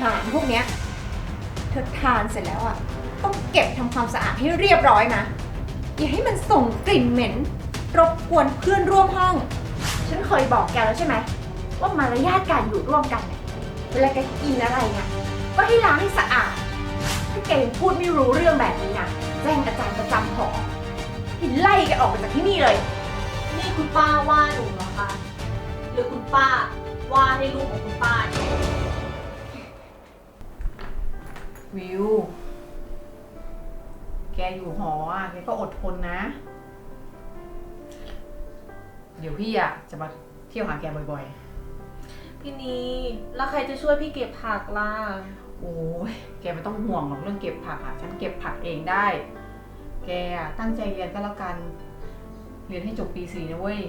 หารพวกเนี้ยเธอทานเสร็จแล้วอะ ต้องเก็บทำความสะอาดให้เรียบร้อยนะ อย่าให้มันส่งกลิ่นเหม็น รบกวนเพื่อนร่วมห้อง ฉันเคยบอกแกแล้วใช่ไหม ว่ามารยาทการอยู่ร่วมกันเนี่ยเวลาแกกินอะไรเนี่ยก็ให้ล้างให้สะอาด ถ้าแกยังพูดไม่รู้เรื่องแบบนี้นะแจ้งอาจารย์ประจำหอให้ไล่แกออกไปจากที่นี่เลย นี่คุณป้าว่าหนูเหรอคะ หรือคุณป้าว่าให้ลูกของคุณป้าเนี่ย วิว แกอยู่หออะแกก็อดทนนะ เดี๋ยวพี่อะจะมาเที่ยวหาแกบ่อยพี่นีแล้วใครจะช่วยพี่เก็บผักล่ะ ๆ โอ้ยแกไม่ต้องห่วงหรอกเรื่องเก็บผักอะ ฉันเก็บผักเองได้ แกอะตั้งใจเรียนก็แล้วกัน เรียนให้จบปีสี่นะเว้ย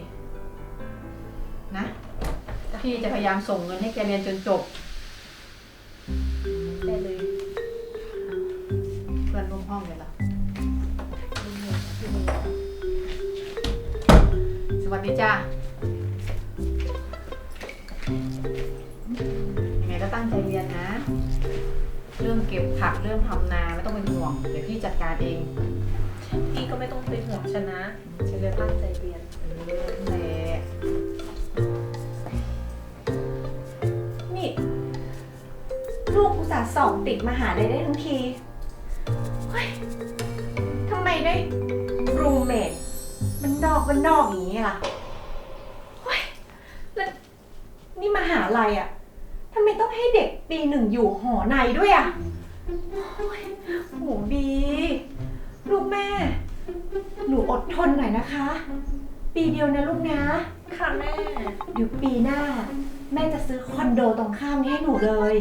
นะ พี่จะพยายามส่งเงินให้แกเรียนจนจบ สวัสดีจ้ายังไงก็ตั้งใจเรียนนะ เรื่องเก็บผักเรื่องทำนาไม่ต้องเป็นห่วง เดี๋ยวพี่จัดการเอง พี่ก็ไม่ต้องเป็นห่วงฉันนะฉันเลือกตั้งใจเรียนเออนั่นแหละนี่ ลูกอุตส่าห์สอบติดมหาลัยได้ทั้งที เฮ้ยทำไมได้รูเมทมันน อกมันนอกอย่างนี้ล่ะเฮ้ยแล้วนี่มหาลัยอะทำไมต้องให้เด็กปีหนึ่งอยู่หอในด้วยอะโอ้ยโหดีลูกแม่ หนูอดทนหน่อยนะคะ ปีเดียวนะลูกนะ ค่ะแม่ เดี๋ยวปีหน้า แม่จะซื้อคอนโดตรงข้ามนี้ให้หนูเลย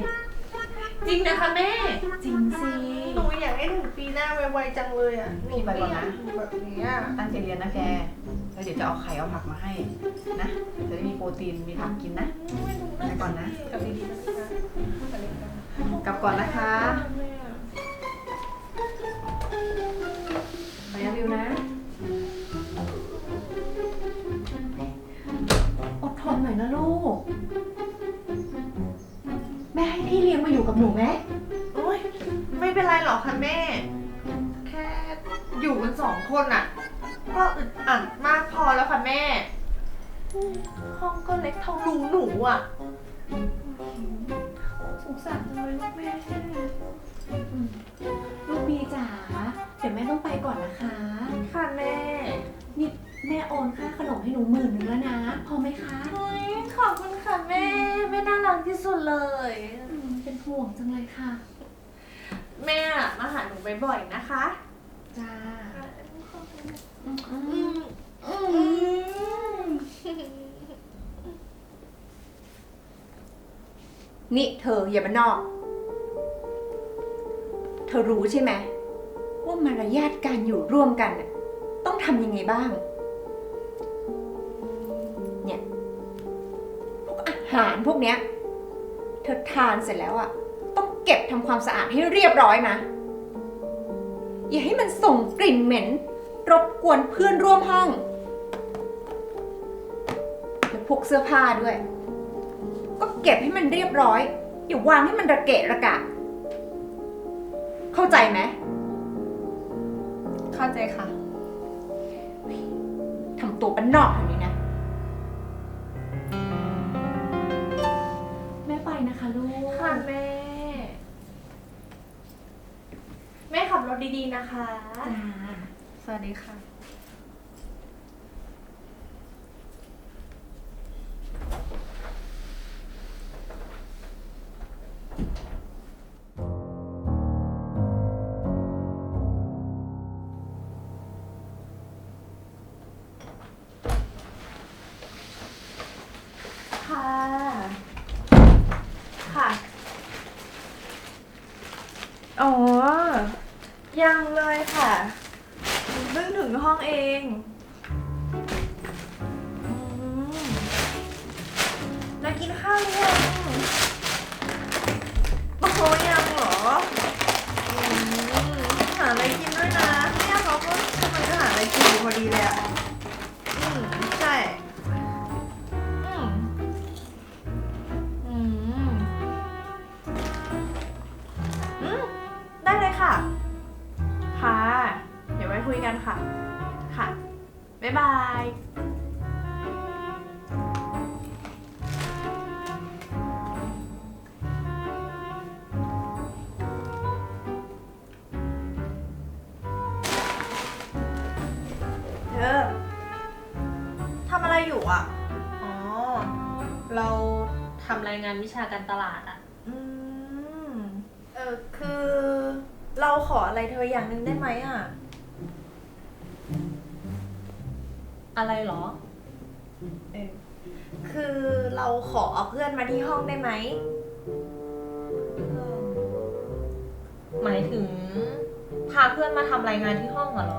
จริงนะคะแม่ จริงสิหนู อยากให้ถึงปีหน้าไวๆจังเลยอะพี่ไปก่อนนะหนูแบบนี้อะตั้งใจเรียนนะแกแล้วเดี๋ยวจะเอาไข่เอาผักมาให้นะ จะได้มีโปรตีนมีผักกินนะ ไปก่อนนะ กลับดีๆนะคะไปเลยค่ะกลับก่อนนะคะแม่ไปนะวิวนะ อดทนหน่อยนะลูก แม่ให้พี่เลี้ยงมาอยู่กับหนูไหมโอ๊ย ไม่เป็นไรหรอกค่ะแม่ แค่อยู่กันสองคนอะ ก็อึดอัดมากพอแล้วค่ะแม่อืมห้องก็เล็กเท่ารูหนูอะ สงสารจังเลยลูกแม่อืมลูกบีจ๋า เดี๋ยวแม่ต้องไปก่อนนะคะ ค่ะแม่ นี่แม่โอนค่าขนมให้หนูหมื่นหนึ่งแล้วนะ พอไหมคะเฮ้ยขอบคุณค่ะแม่ แม่น่ารักที่สุดเลย อืมเป็นห่วงจังเลยค่ะ แม่มาหาหนูบ่อยๆนะคะ จ้าอืมอืมนี่เธออย่ามานอก เธอรู้ใช่ไหมว่ามารยาทการอยู่ร่วมกันน่ะต้องทำยังไงบ้าง เนี่ยพวกอาหารพวกเนี้ย เธอทานเสร็จแล้วอะต้อง เก็บทำความสะอาดให้เรียบร้อยนะ อย่าให้มันส่งกลิ่นเหม็น รบกวนเพื่อนร่วมห้องแล้วพวกเสื้อผ้าด้วย ก็เก็บให้มันเรียบร้อย อย่าวางให้มันระเกะระกะ เข้าใจไหมเข้าใจค่ะทำตัวเป็นนอก ดีๆนะคะ จ้าสวัสดีค่ะค่ะายบายเธอทำอะไรอยู่อะ อ๋อ เราทำรายงานวิชาการตลาดอะอืม เออคือ เราขออะไรเธออย่างหนึ่งได้ไหมอะ อะไรเหรอ เออคือเราขอเอาเพื่อนมาที่ห้องได้ไหมหมายถึง พาเพื่อนมาทำรายงานที่ห้องเหรอ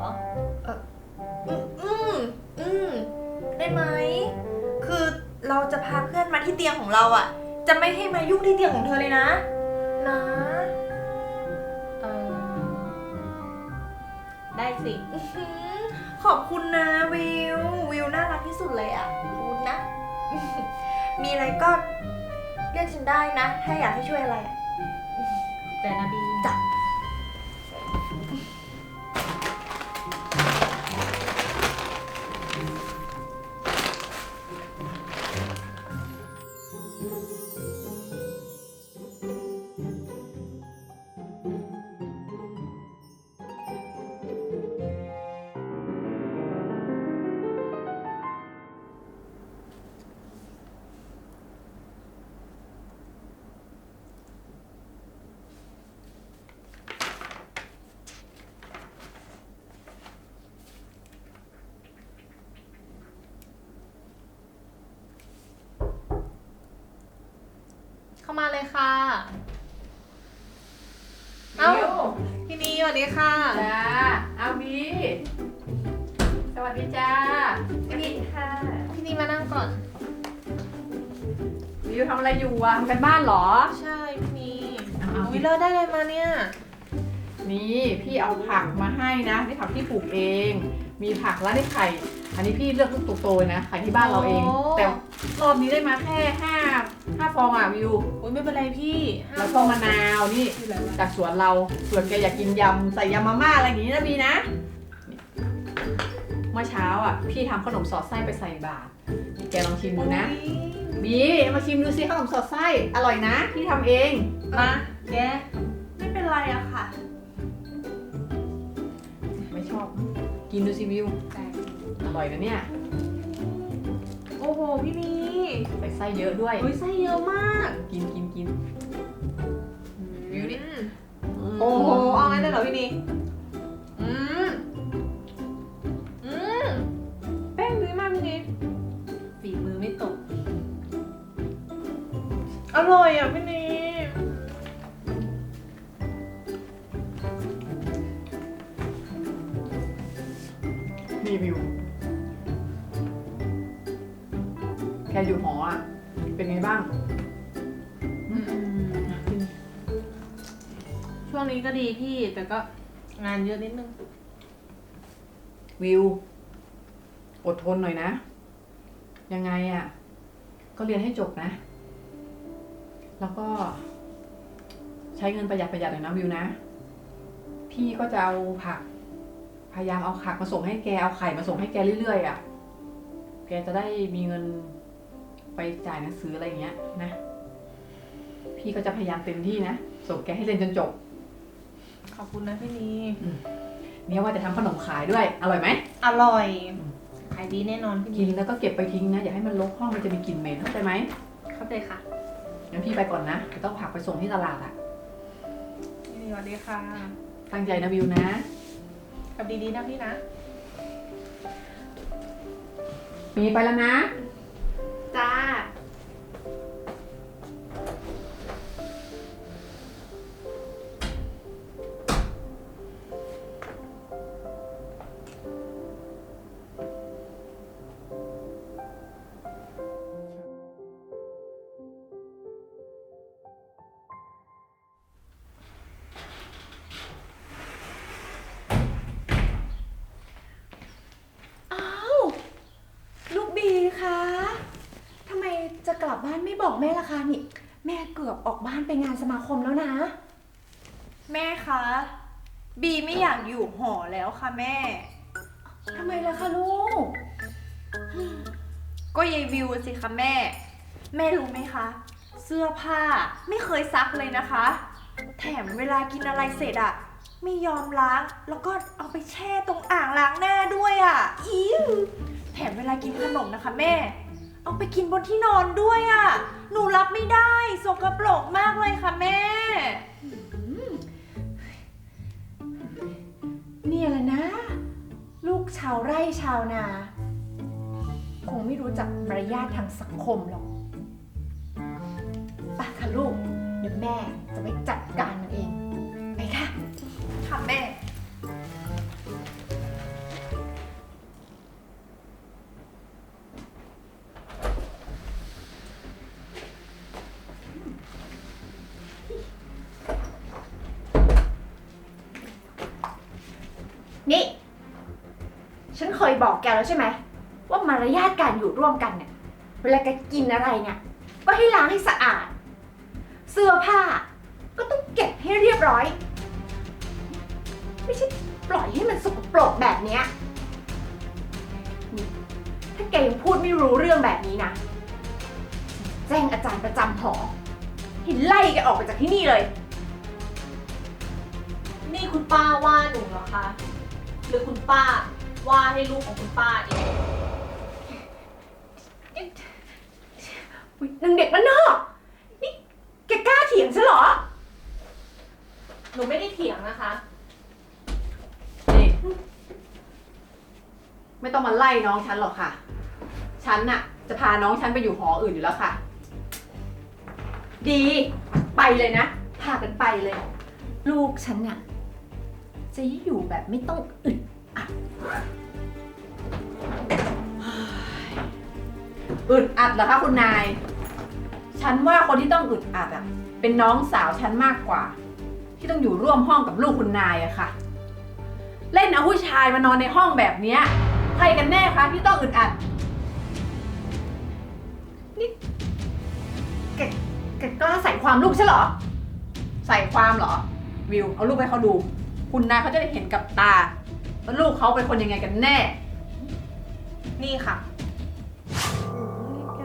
อืมอืมอืมได้ไหม คือเราจะพาเพื่อนมาที่เตียงของเราอะจะไม่ให้มายุ่งที่เตียงของเธอเลยนะ นะเออได้สิ อื้อหือ ขอบคุณนะวิว วิวน่ารักที่สุดเลยอะขอบคุณนะ มีอะไรก็เรียกฉันได้นะ ถ้าอยากให้ช่วยอะไรอะแต่นะบีจ้ะ เข้ามาเลยค่ะ เอ้า พี่นีสวัสดีค่ะ จ้า เอาบีสวัสดีจ้าสวัสดีค่ะพี่นีมานั่งก่อนวิวทำอะไรอยู่อะทำกันบ้านเหรอ ใช่พี่นีเอาวิเลอร์ได้อะไรมาเนี่ย นี่พี่เอาผักมาให้นะนี่ผักที่ปลูกเอง มีผักและได้ไข่ อันนี้พี่เลือกลูกโตๆนะไข่ที่บ้านเราเอง โอ้ แต่รอบนี้ได้มาแค่ห้าห้าฟองอะวิวอุ้ยไม่เป็นไรพี่ห้าแล้วก็มะนาวนี่จากสวนเราส่วนแกอยากกินยำใส่ยำมาม่าอะไรอย่างนี้นะบีนะนี่เมื่อเช้าอะ พี่ทำขนมสอดไส้ไปใส่บาตรนี่แกลองชิมดูนะ บีมาชิมดูสิขนมสอดไส้อร่อยนะ พี่ทำเอง มาแกไม่เป็นไรอะค่ะไม่ชอบ กินดูสิวิว อร่อยนะเนี่ย โอ้โห พี่นีใส่ไส้เยอะด้วย อุ้ยไส้เยอะมากกินกินกินวิวดิโอ้โห เอางั้นเลยเหรอพี่นีอืม อืมแป้งดีมากพี่นีฝีมือไม่ตก อร่อยอะพี่นีนี่ วงนี้ก็ดีพี่ แต่ก็งานเยอะนิดนึง วิว อดทนหน่อยนะ ยังไงอะ่ะ ก็เรียนให้จบนะ แล้วก็ ใช้เงินประหยัดประหยัดหน่อยนะวิวนะ พี่ก็จะเอาผัก พยายามเอาผักมาส่งให้แกเอาไข่มาส่งให้แกเรื่อยๆอะ่ะ แกจะได้มีเงินไปจ่ายหนังสืออะไรอย่างเงี้ยนะ พี่ก็จะพยายามเต็มที่นะ ส่งแกให้เรียนจนจบ อบคุณนะพี่นีเนี่ยว่าจะทำขนมขายด้วย อร่อยไหม อร่อยขายดีแน่นอนพี่กินีนแล้วก็เก็บไปทิ้งนะ อย่าให้มันรกห้องมันจะมีกลิ่นเหม็นเข้าใจไหมเข้าใจค่ะงั้นพี่ไปก่อนนะเดี๋ยวต้องผักไปส่งที่ตลาดอะพี่นีสวัสดีค่ะตั้งใจนะวิวนะ กลับดีๆนะพี่นะ มีไปแล้วนะ จ้า บบ้านไม่บอกแม่ล่ะคะนี่ แม่เกือบออกบ้านไปงานสมาคมแล้วนะ แม่คะ บีไม่อยากอยู่หอแล้วค่ะแม่อทำไมล่ะคะลูก ก็ยายวิวสิคะแม่ แม่รู้ไหมคะ เสื้อผ้าไม่เคยซักเลยนะคะ แถมเวลากินอะไรเสร็จอะไม่ยอมล้าง แล้วก็เอาไปแช่ตรงอ่างล้างหน้าด้วยอะอิวแถมเวลากินขนมนะคะแม่ เอาไปกินบนที่นอนด้วยอะหนูรับไม่ได้สกปรกมากเลยค่ะแม่ เนี่ยแหละนะ ลูกชาวไร่ชาวนา คงไม่รู้จักมารยาททางสังคมหรอกไปค่ะลูก เดี๋ยวแม่จะไปจัดการมันเอง ไปค่ะ ค่ะแม่ กแกแล้วใช่ไหมว่ามารยาทการอยู่ร่วมกันเนี่ยเวลาแกกินอะไรเนี่ย ก็ให้ล้างให้สะอาด เสื้อผ้า ก็ต้องเก็บให้เรียบร้อย ไม่ใช่ปล่อยให้มันสกปรกแบบเนี้ยนี่ถ้าแกยังพูดไม่รู้เรื่องแบบนี้นะ แจ้งอาจารย์ประจำหอให้ไล่แกออกไปจากที่นี่เลย นี่คุณป้าว่าหนูเหรอคะ หรือคุณป้า ว่าให้ลูกของคุณป้าเองอุ๊ยนางเด็กมันนอกนี่แกกล้าเถียงฉันเหรอ หนูไม่ได้เถียงนะคะ นี่ไม่ต้องมาไล่น้องฉันหรอกค่ะ ฉันน่ะ จะพาน้องฉันไปอยู่หออื่นอยู่แล้วค่ะ ดี ไปเลยนะ พากันไปเลย ลูกฉันน่ะจะอยู่แบบไม่ต้องอึดอัด อึดอัดเหรอคะคุณนาย ฉันว่าคนที่ต้องอึดอัดอะเป็นน้องสาวฉันมากกว่า ที่ต้องอยู่ร่วมห้องกับลูกคุณนายอะค่ะ เล่นเอาผู้ชายมานอนในห้องแบบเนี้ยใครกันแน่คะที่ต้องอึดอัด นี่แกแกกล้าใส่ความลูกฉันเหรอ ใส่ความเหรอ วิว เอารูปให้เขาดู คุณนายเขาจะได้เห็นกับตา ว่าลูกเขาเป็นคนยังไงกันแน่ นี่ค่ะนี่ไง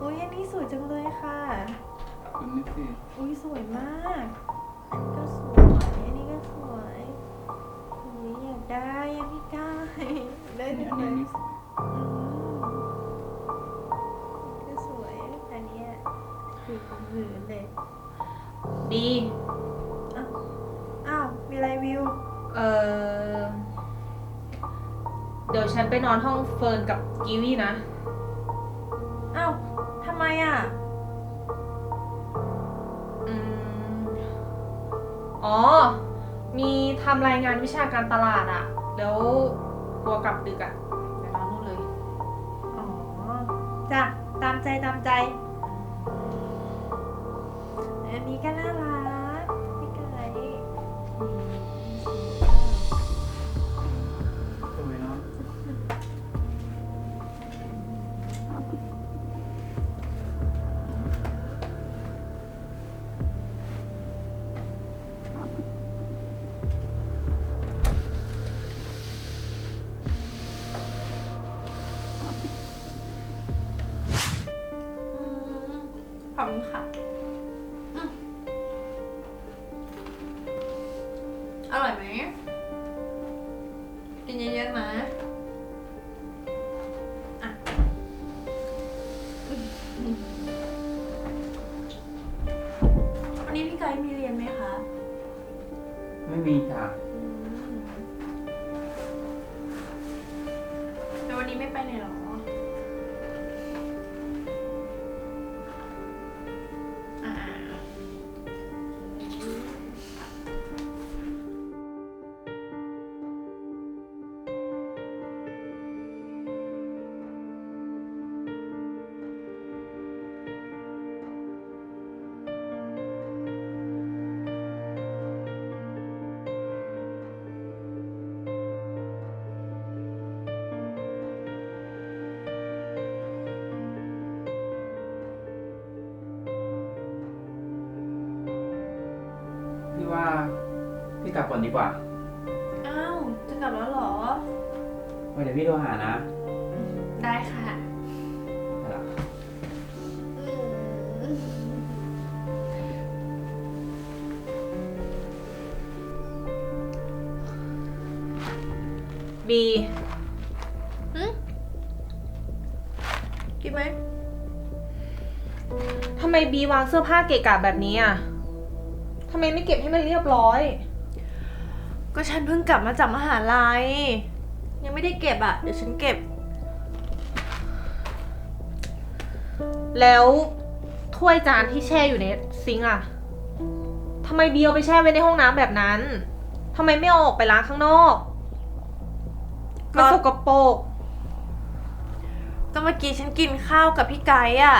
อุ้ยอันนี้สวยจังเลยค่ะ คุณนี่สิอุ้ยสวยมาก อันนี้ก็สวย อันนี้ก็สวยอุ้ยอยากได้อะพี่กายได้อันไหนี้มอันนี้อืมก็สวย อันเนี้ยคือของหืนเลย ดี อ้าว มีอะไรวิว เออ เดี๋ยวฉันไปนอนห้องเฟิร์นกับกีวี่นะ อ้าวทำไมอะ อืม อ๋อ มีทำรายงานวิชาการตลาดอะแล้วกลัวกลับดึกอะเดี๋ยวนอนนู่นเลย อ๋อ จ้ะ ตามใจตามใจ อันนี้ก็น่ารัก ไม่ กลับก่อนดีกว่าอ้าว จะกลับแล้วเหรอ ไว้เดี๋ยวพี่โทรหานะได้ค่ะครับบีกินไหม ทำไมบีวางเสื้อผ้าเกะกะแบบนี้อะทำไมไม่เก็บให้มันเรียบร้อย ก็ฉันเพิ่งกลับมาจากมหาลัยยังไม่ได้เก็บอะเดี๋ยวฉันเก็บ แล้วถ้วยจานที่แช่อยู่ในซิงค์อะทำไมบีเอาไปแช่ไว้ในห้องน้ำแบบนั้นทำไมไม่เอาออกไปล้างข้างนอกก็ มันสกปรกก็เมื่อกี้ฉันกินข้าวกับพี่ไก่อะ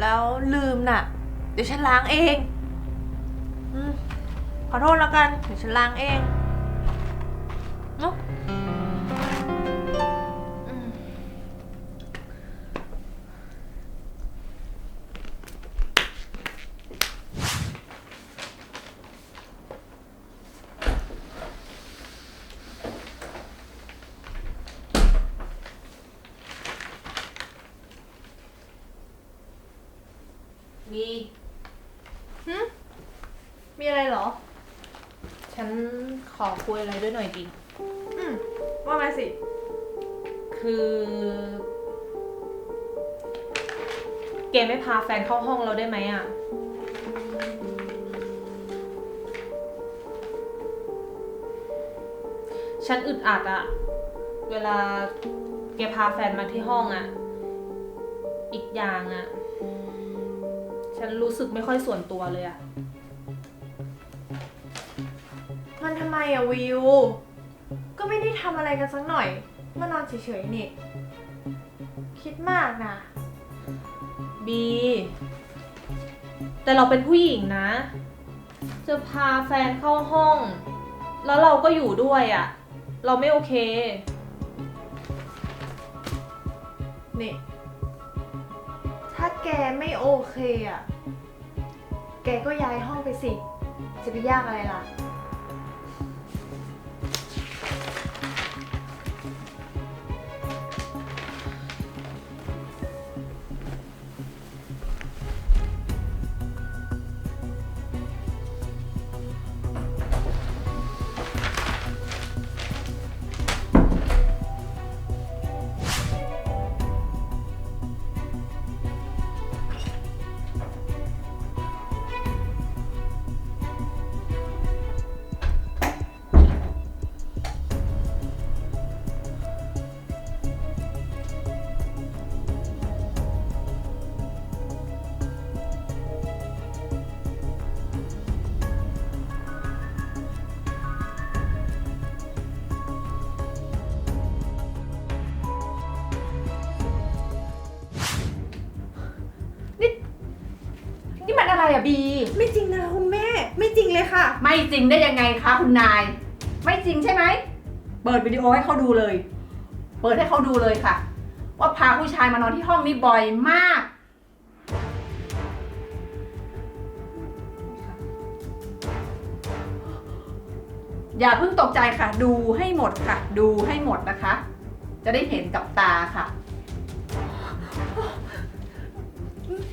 แล้วลืมน่ะ เดี๋ยวฉันล้างเองอมขอโทษแล้วกัน เดี๋ยวฉันล้างเอง คุยอะไรด้วยหน่อยดิอืมว่ามาสิ คือ เกไม่พาแฟนเข้าห้องเราได้ไหมอะ ฉันอึดอัดอะเวลาแกพาแฟนมาที่ห้องอะอีกอย่างอะฉันรู้สึกไม่ค่อยส่วนตัวเลยอะ มันทำไมอะวิว ก็ไม่ได้ทำอะไรกันสักหน่อย มานอนเฉยๆนี่ คิดมากนะ บี แต่เราเป็นผู้หญิงนะ จะพาแฟนเข้าห้อง แล้วเราก็อยู่ด้วยอะเราไม่โอเค นี่ ถ้าแกไม่โอเคอะแกก็ย้ายห้องไปสิ จะไปยากอะไรล่ะ อะไรอะบี ไม่จริงนะคุณแม่ ไม่จริงเลยค่ะ ไม่จริงได้ยังไงคะคุณนาย ไม่จริงใช่ไหม เปิดวิดีโอให้เขาดูเลย เปิดให้เขาดูเลยค่ะ ว่าพาผู้ชายมานอนที่ห้องนี้บ่อยมาก อย่าเพิ่งตกใจค่ะ ดูให้หมดค่ะ ดูให้หมดนะคะ จะได้เห็นกับตาค่ะ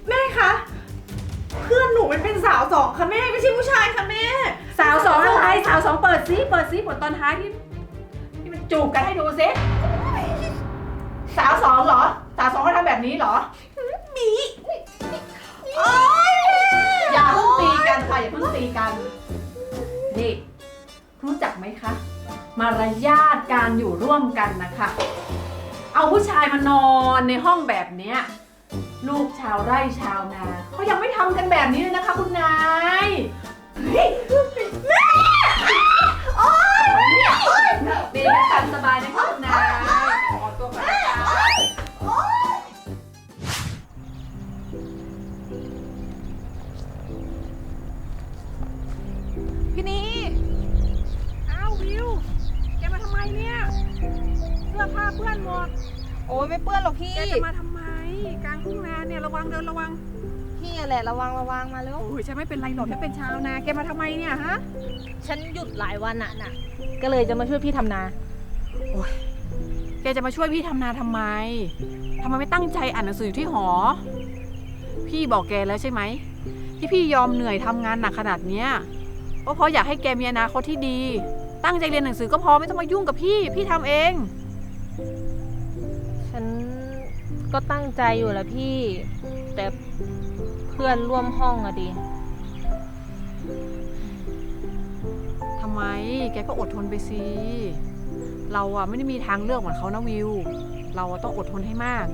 แม่คะ เพื่อนหนูมันเป็นสาวสองค่ะแม่ไม่ใช่ผู้ชายค่ะแม่ สาวสองอะไรสาวสองเปิดซิเปิดซิบทตอนท้ายที่ที่มันจูบกันให้ดูซิสาวสองเหรอ สาวสองเขาทำแบบนี้เหรอโอ๊ยอย่าเพิ่งตีกันค่ะอย่าเพิ่งตีกันนี่รู้จักไหมคะ มารยาทการอยู่ร่วมกันนะคะ เอาผู้ชายมานอนในห้องแบบเนี้ย ลูกชาวไร่ชาวนาเขายังไม่ทำกันแบบนี้เลยนะคะ คุณนายเฮ้ยแม่โอ๊ยดีนะตามสบายนะคะคุณนายขอตัวก่อนนะคะพี่นีอ้าววิว แกมาทำไมเนี่ย เสื้อผ้าเปื้อนหมด โอ้ยไม่เปื้อนหรอกพี่ แกจะมาทำไมกลาง ทุ่งนาเนี่ยระวังเดินระวังพี่แหละระวังระวังมาเร็วโอ้ยฉันไม่เป็นไรหรอกฉันเป็นชาวนาแกมาทำไมเนี่ยฮะฉันหยุดหลายวันน่ะน่ะ ก็เลยจะมาช่วยพี่ทำนา แกจะมาช่วยพี่ทำนาทำไมทำไมไม่ตั้งใจอ่านหนังสืออยู่ที่หอ พี่บอกแกแล้วใช่ไหมที่พี่ยอมเหนื่อยทำงานหนักขนาดเนี้ยก็เพราะอยากให้แกมีอนาคตที่ดี ตั้งใจเรียนหนังสือก็พอไม่ต้องมายุ่งกับพี่ พี่ทำเองฉัน ก็ตั้งใจอยู่แหละพี่ แต่เพื่อนร่วมห้องอะดิ ทำไม แกก็อดทนไปสิ เราอะไม่ได้มีทางเลือกเหมือนเขานะวิว เราอะต้องอดทนให้มาก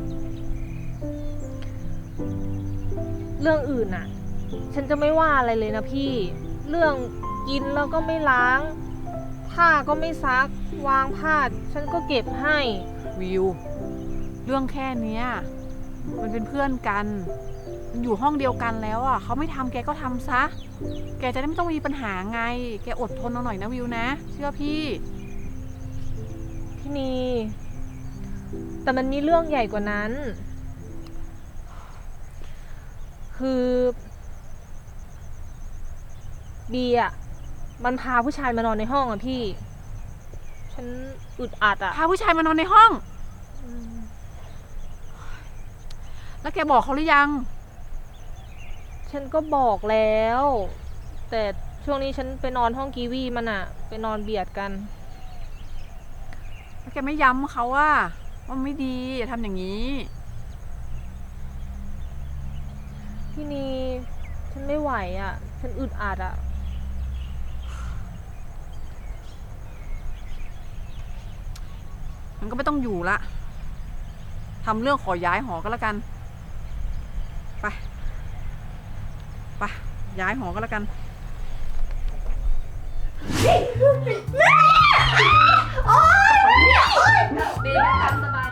เรื่องอื่นน่ะฉันจะไม่ว่าอะไรเลยนะพี่ เรื่องกินแล้วก็ไม่ล้าง ผ้าก็ไม่ซัก วางผ้าฉันก็เก็บให้ วิวเรื่องแค่เนี้ยมันเป็นเพื่อนกัน มันอยู่ห้องเดียวกันแล้วอะเขาไม่ทำแกก็ทำซะ แกจะได้ไม่ต้องมีปัญหาไง แกอดทนเอาหน่อยนะวิวนะ เชื่อพี่ พี่นี แต่มันมีเรื่องใหญ่กว่านั้น คือบีอะมันพาผู้ชายมานอนในห้องอะพี่ ฉันอึดอัดอะพาผู้ชายมานอนในห้อง แล้วแกบอกเขาหรือยัง ฉันก็บอกแล้ว แต่ช่วงนี้ฉันไปนอนห้องกีวีมันอะไปนอนเบียดกัน แล้วแกไม่ย้ำเขาว่าว่าไม่ดีอย่าทำอย่างนี้พี่นีฉันไม่ไหวอะฉันอึดอัดอะมันก็ไม่ต้องอยู่ละทำเรื่องขอย้ายหอก็แล้วกัน ไป ไป ย้ายหอก็แล้วกันดีนะทำสบาย